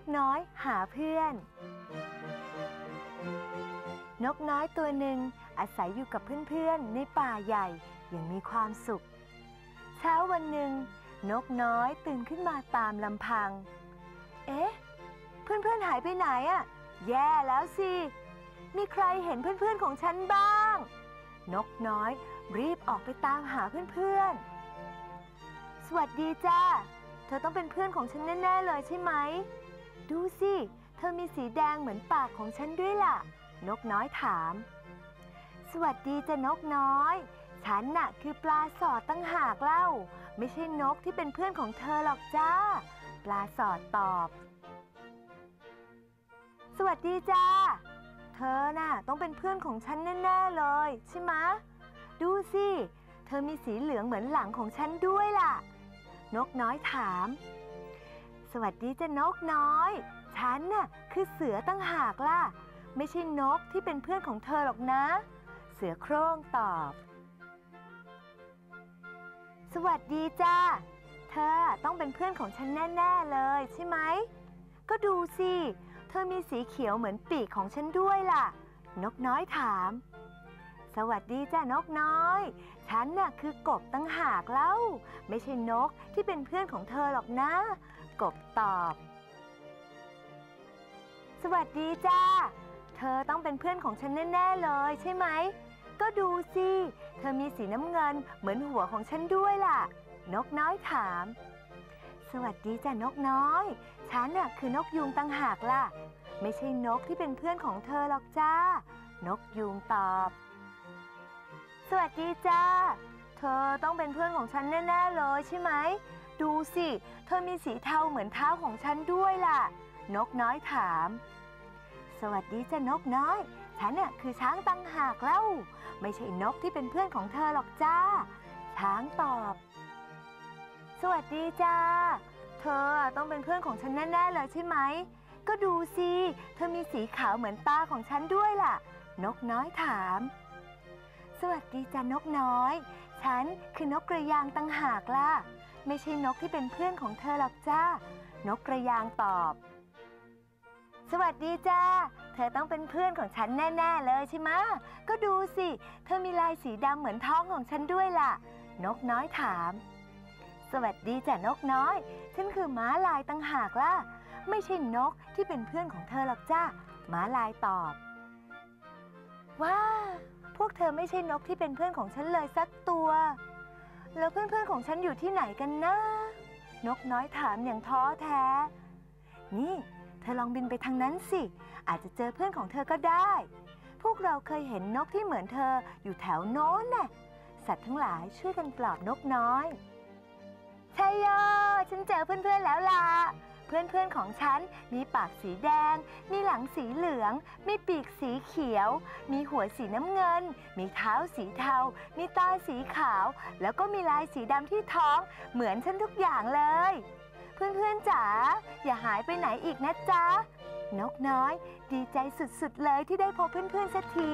กน้อยหาเพื่อน นกน้อยตัวหนึ่งอาศัยอยู่กับเพื่อนๆ ในป่าใหญ่อย่างมีความสุข เช้าวันหนึ่ง นกน้อยตื่นขึ้นมาตามลำพัง เอ๊ะ เพื่อนๆหายไปไหนอะแย่แล้วสิ มีใครเห็นเพื่อนๆของฉันบ้าง นกน้อยรีบออกไปตามหาเพื่อนๆ สวัสดีจ้า เธอต้องเป็นเพื่อนของฉันแน่ ๆ เลยใช่ไหม ดูสิ เธอมีสีแดงเหมือนปากของฉันด้วยล่ะ นกน้อยถาม สวัสดีจ้ะนกน้อย ฉันน่ะคือปลาสอดตั้งหากเล่า ไม่ใช่นกที่เป็นเพื่อนของเธอหรอกจ้า ปลาสอดตอบ สวัสดีจ้า เธอน่ะต้องเป็นเพื่อนของฉันแน่ๆเลย ใช่ไหมดูสิ เธอมีสีเหลืองเหมือนหลังของฉันด้วยล่ะ นกน้อยถาม สวัสดีจ้ะนกน้อย ฉันน่ะคือเสือตั้งหากล่ะ ไม่ใช่นกที่เป็นเพื่อนของเธอหรอกนะ เสือโคร่งตอบ สวัสดีจ้าเธอต้องเป็นเพื่อนของฉันแน่ ๆ เลยใช่ไหม ก็ดูสิ เธอมีสีเขียวเหมือนปีกของฉันด้วยล่ะ นกน้อยถาม สวัสดีจ้านกน้อย ฉันน่ะคือกบตั้งหากเล่า ไม่ใช่นกที่เป็นเพื่อนของเธอหรอกนะ กบตอบ สวัสดีจ้า เธอต้องเป็นเพื่อนของฉันแน่ๆเลยใช่ไหม ก็ดูสิ เธอมีสีน้ำเงินเหมือนหัวของฉันด้วยล่ะ นกน้อยถาม สวัสดีจ้ะนกน้อย ฉันน่ะคือนกยูงตั้งหากล่ะ ไม่ใช่นกที่เป็นเพื่อนของเธอหรอกจ้า นกยูงตอบ สวัสดีจ้า เธอต้องเป็นเพื่อนของฉันแน่ ๆ เลยใช่ไหม ดูสิ เธอมีสีเทาเหมือนเท้าของฉันด้วยล่ะ นกน้อยถาม สวัสดีจ้ะนกน้อย ฉันน่ะคือช้างตังหากเล่า ไม่ใช่นกที่เป็นเพื่อนของเธอหรอกจ้า ช้างตอบ สวัสดีจ้า เธอต้องเป็นเพื่อนของฉันแน่ ๆ เลยใช่ไหม ก็ดูสิ เธอมีสีขาวเหมือนตาของฉันด้วยล่ะ นกน้อยถาม สวัสดีจ้านกน้อย ฉันคือนกกระยางตั้งหากล่ะ ไม่ใช่นกที่เป็นเพื่อนของเธอหรอกจ้า นกกระยางตอบ สวัสดีจ้า เธอต้องเป็นเพื่อนของฉันแน่ ๆ เลยใช่ไหมะก็ดูสิ เธอมีลายสีดำเหมือนท้องของฉันด้วยล่ะ นกน้อยถาม สวัสดีจ้ะนกน้อย ฉันคือม้าลายตั้งหากล่ะ ไม่ใช่นกที่เป็นเพื่อนของเธอหรอกจ้าม้าลายตอบ ว้า พวกเธอไม่ใช่นกที่เป็นเพื่อนของฉันเลยสักตัว แล้วเพื่อนๆของฉันอยู่ที่ไหนกันนะ นกน้อยถามอย่างท้อแท้ นี่ เธอลองบินไปทางนั้นสิ อาจจะเจอเพื่อนของเธอก็ได้ พวกเราเคยเห็นนกที่เหมือนเธออยู่แถวโน้นน่ะ สัตว์ทั้งหลายช่วยกันปลอบนกน้อยใช่โยฉันเจอเพื่อนๆแล้วล่ะ พื่อนๆของฉัน มีปากสีแดง มีหลังสีเหลือง มีปีกสีเขียว มีหัวสีน้ำเงิน มีเท้าสีเทา มีตาสีขาว แล้วก็มีลายสีดำที่ท้อง เหมือนฉันทุกอย่างเลย เพื่อนๆจ๋าอย่าหายไปไหนอีกนะจ๊ะ นกน้อย ดีใจสุดๆเลยที่ได้พบเพื่อนๆสักที